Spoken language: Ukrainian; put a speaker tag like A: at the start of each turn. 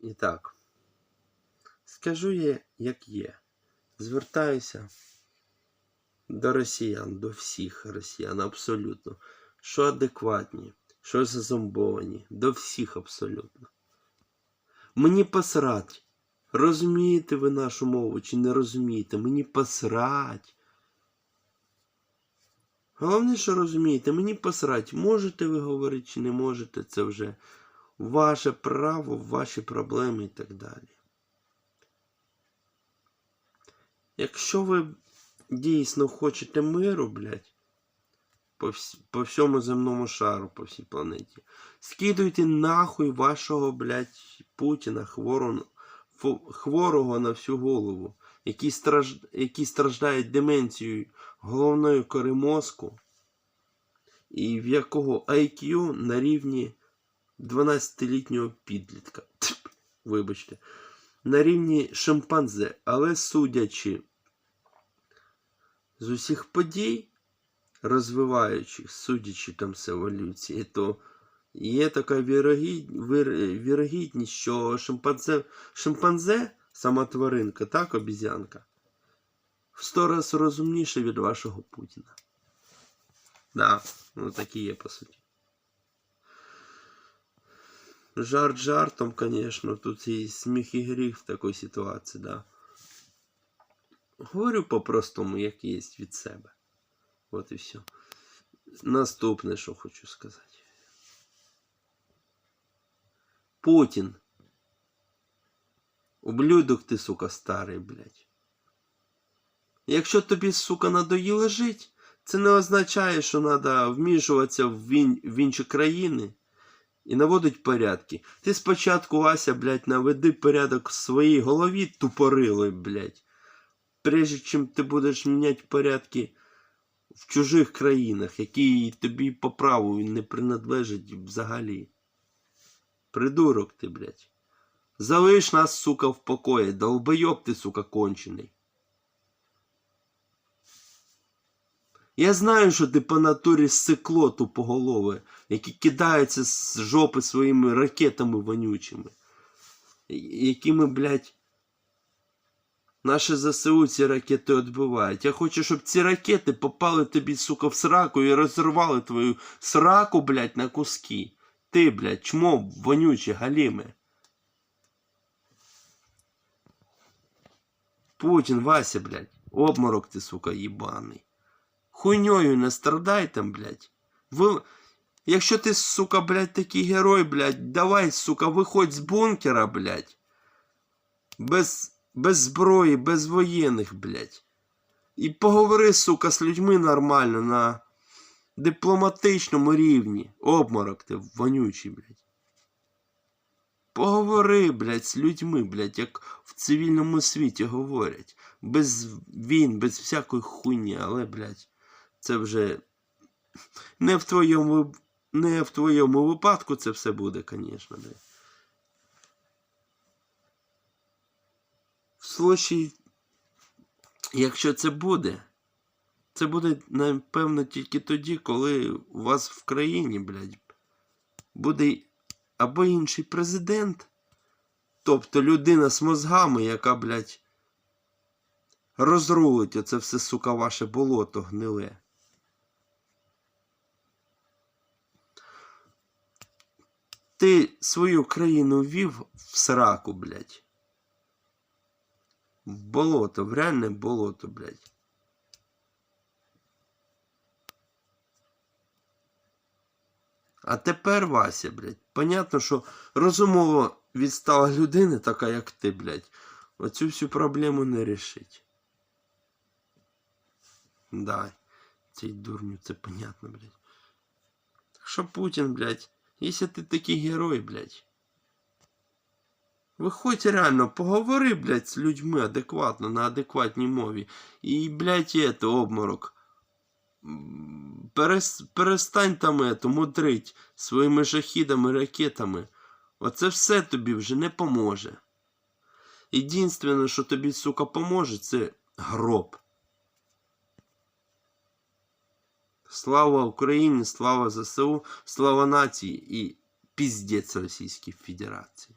A: І так, скажу я, як є. Звертаюся до росіян, до всіх росіян, абсолютно. Що адекватні, що зазомбовані, до всіх абсолютно. Мені посрать. Розумієте ви нашу мову чи не розумієте? Мені посрать. Головне, що розумієте, мені посрать, можете ви говорити чи не можете, це вже ваше право, ваші проблеми і так далі. Якщо ви дійсно хочете миру, блядь, по, вс- по всьому земному шару, по всій планеті, скидуйте нахуй вашого, блядь, Путіна, хворого, хворого на всю голову, який, страж... який страждає деменцією головної кори мозку, і в якого IQ на рівні 12-літнього підлітка. Вибачте. На рівні шимпанзе, але судячи з усіх подій, розвиваючих, судячи там з еволюції, то є така вірогідність, що шимпанзе, шимпанзе, сама тваринка, так, обізянка, в сто раз розумніше від вашого Путіна. Да, ну такі є по суті. Жарт жартом, конечно, тут і сміх і гріх в такій ситуації, да. Говорю по-простому, як є від себе. От і все. Наступне, що хочу сказати. Путін. Ублюдок ти, сука, старий, блядь. Якщо тобі, сука, надоїло жити, це не означає, що треба вмішуватися в, ін... в інші країни і наводить порядки. Ти спочатку, Ася, блядь, наведи порядок в своїй голові тупорилой, блядь. Прежде чим ти будеш міняти порядки в чужих країнах, які тобі по праву не принадлежать взагалі. Придурок ти, блядь. Залиш нас, сука, в покої, долбойоб ти, сука, кончений. Я знаю, що ти по натурі сикло тупоголове, які кидаються з жопи своїми ракетами вонючими, якими, блядь, наші ЗСУ ці ракети відбивають. Я хочу, щоб ці ракети попали тобі, сука, в сраку і розірвали твою сраку, блядь, на куски. Ти, блядь, чмо вонюче, галіме. Путін, Вася, блядь, обморок ти, сука, їбаний. Хуйньою не страдай там, блядь. Ви... Якщо ти, сука, блядь, такий герой, блядь, давай, сука, виходь з бункера, блядь. Без, без зброї, без воєнних, блядь. І поговори, сука, з людьми нормально на дипломатичному рівні. Обморок ти вонючий, блядь. Поговори, блядь, з людьми, блядь, як в цивільному світі говорять. Без війн, без всякої хуйні, але, блядь, це вже не в твоєму, не в твоєму випадку це все буде, звісно. В случаї, якщо це буде, це буде, напевно, тільки тоді, коли у вас в країні, блядь, буде або інший президент, тобто людина з мозгами, яка, блядь, розрулить оце все, сука, ваше болото гниле. Ти свою країну ввів в сраку, блядь. В болото, в реальне болото, блядь. А тепер, Вася, блядь, понятно, що розумово відстала людина, така як ти, блядь, оцю всю проблему не рішить. Да, цей дурню, це понятно, блядь. Так що Путін, блядь, якщо ти такий герой, блядь. Виходь реально, поговори, блядь, з людьми адекватно, на адекватній мові. І, блядь, это, обморок. Перес, перестань там ето, мудрить своїми шахідами, ракетами. Оце все тобі вже не поможе. Єдинственне, що тобі, сука, поможе, це гроб. Слава Україні, слава ЗСУ, слава нації і піздець Російській Федерації.